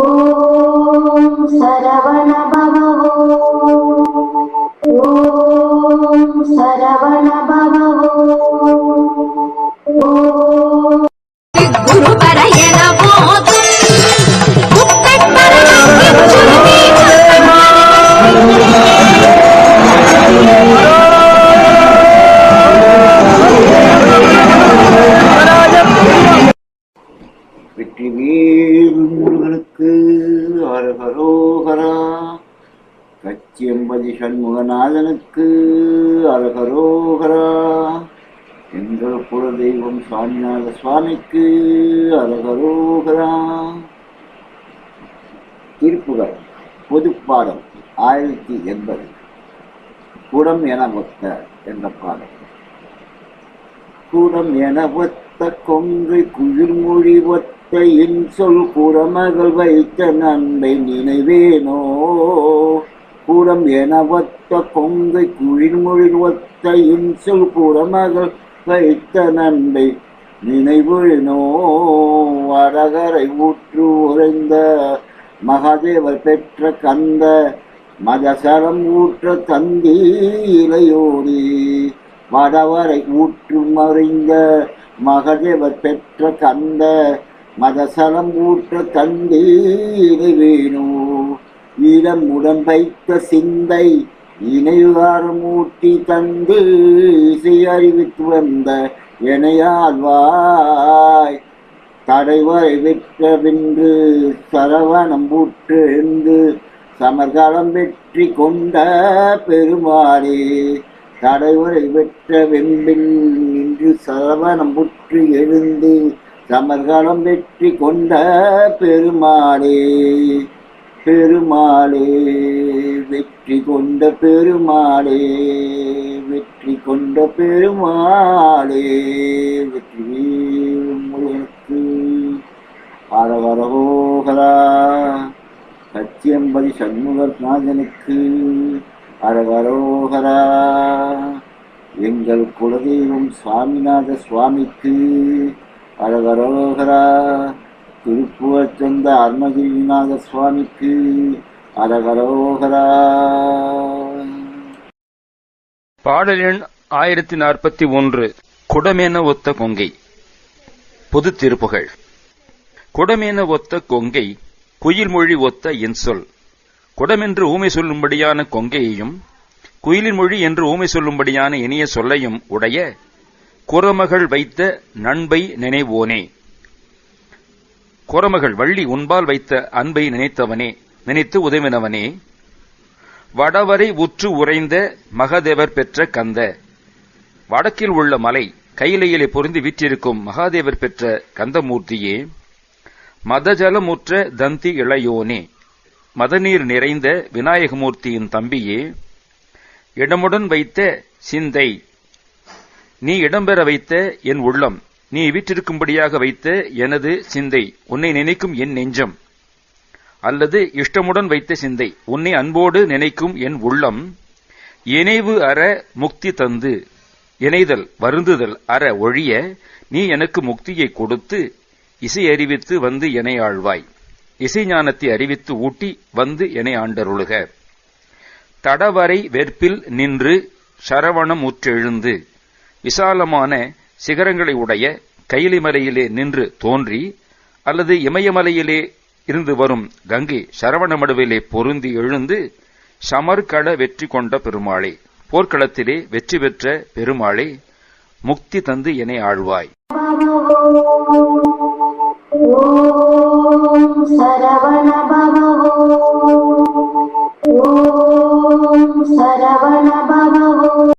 ஓம் சரவண பவோ ஓம் சரவண பவோ அரகரோகரா கச்சியம்பதி சண்முகநாதனுக்கு அரகரோகரா எங்கள் குலதெய்வம் சாமிநாத சுவாமிக்கு அரகரோகரா திருப்புகள் பொதுப்பாடம் ஆயிரத்தி எண்பது. குடம் என ஒத்த என்ற பாடல். கூடம் என ஒத்த கொங்கை குளிர் மொழி ஒத்த என் சொல் குடமகள் வைத்த நன்மை நினைவேனோ? கூடம் என ஒத்த கொங்கை குளிர் ஒத்த என் சொல் குடமகள் வைத்த நன்மை நினைவுனோ? அழகரை ஊற்று உறைந்த மகாதேவர் பெற்ற கந்த மதசரம் ஊற்ற தந்தி இளையோடி வடவரை ஊற்று மறைந்த மகதேவர் பெற்ற கந்த மதசலம் ஊற்ற தந்தீரை வேணு. இடம் உடன் வைத்த சிந்தை இணைவாரம் ஊட்டி தந்து இசை அறிவித்து வந்த எனையாழ்வாய் தடைவரை வெற்ற வென்று சரவணம் ஊற்று சமர்காலம் வெற்றி கொண்ட பெருமாளே தடைவரை வெற்ற வெம்பில் என்று சரவணம் புற்று எழுந்து சமர்காலம் வெற்றி கொண்ட பெருமாளே. பெருமாளே வெற்றி கொண்ட பெருமாளே வெற்றி கொண்ட பெருமாளே வெற்றி முருகனுக்கு. அரவரகோகரா சத்தியம்பதி சண்முகநாதனுக்கு அரகரோகரா எங்கள் குலதெய்வம் சுவாமிநாத சுவாமிக்கு அரகரோகரா திருப்புவர் சொந்த அருணகிரிநாத சுவாமிக்கு அரகரோகரா பாடல் எண் ஆயிரத்தி நாற்பத்தி ஒன்று குடமேன ஒத்த கொங்கை. பொது திருப்புகள். குடமேன ஒத்த கொங்கை குயில் மொழி ஒத்த இன்சொல் குடமென்று ஊமை சொல்லும்படியான கொங்கையையும் குயிலின் மொழி என்று ஊமை சொல்லும்படியான இனிய சொல்லையும் உடைய குரமகள் வைத்த நண்பை நினைவோனே. குரமகள் வள்ளி உன்பால் வைத்த அன்பை நினைத்தவனே நினைத்து உதவினவனே. வடவரை உற்று உறைந்த மகாதேவர் பெற்ற கந்த. வடக்கில் உள்ள மலை கையிலையிலே பொருந்தி வீற்றிருக்கும் மகாதேவர் பெற்ற கந்தமூர்த்தியே. மதஜலமுற்ற தந்தி இளையோனே. மதநீர் நிறைந்த விநாயகமூர்த்தியின் தம்பியே. இடமுடன் வைத்த சிந்தை. நீ இடம்பெற வைத்த என் உள்ளம். நீ வீற்றிருக்கும்படியாக வைத்த எனது சிந்தை. உன்னை நினைக்கும் என் நெஞ்சம். அல்லது இஷ்டமுடன் வைத்த சிந்தை. உன்னை அன்போடு நினைக்கும் என் உள்ளம் இணைவு அற முக்தி தந்து. இணைதல் வருந்துதல் அற ஒழிய நீ எனக்கு முக்தியை கொடுத்து இசை அறிவித்து வந்து எனை ஆழ்வாய். இசை ஞானத்தை அறிவித்து ஊட்டி வந்து எனை ஆண்டருளுக. தடவரை வெற்பில் நின்று சரவணம் உற்றெழுந்து விசாலமான சிகரங்களை உடைய கைலிமலையிலே நின்று தோன்றி அல்லது இமயமலையிலே இருந்து வரும் கங்கை சரவணமடுவிலே பொருந்தி எழுந்து சமர்கட வெற்றி கொண்ட பெருமாளே போர்க்களத்திலே வெற்றி பெற்ற பெருமாளே முக்தி தந்து என ஆழ்வாய். ஓம் சரவண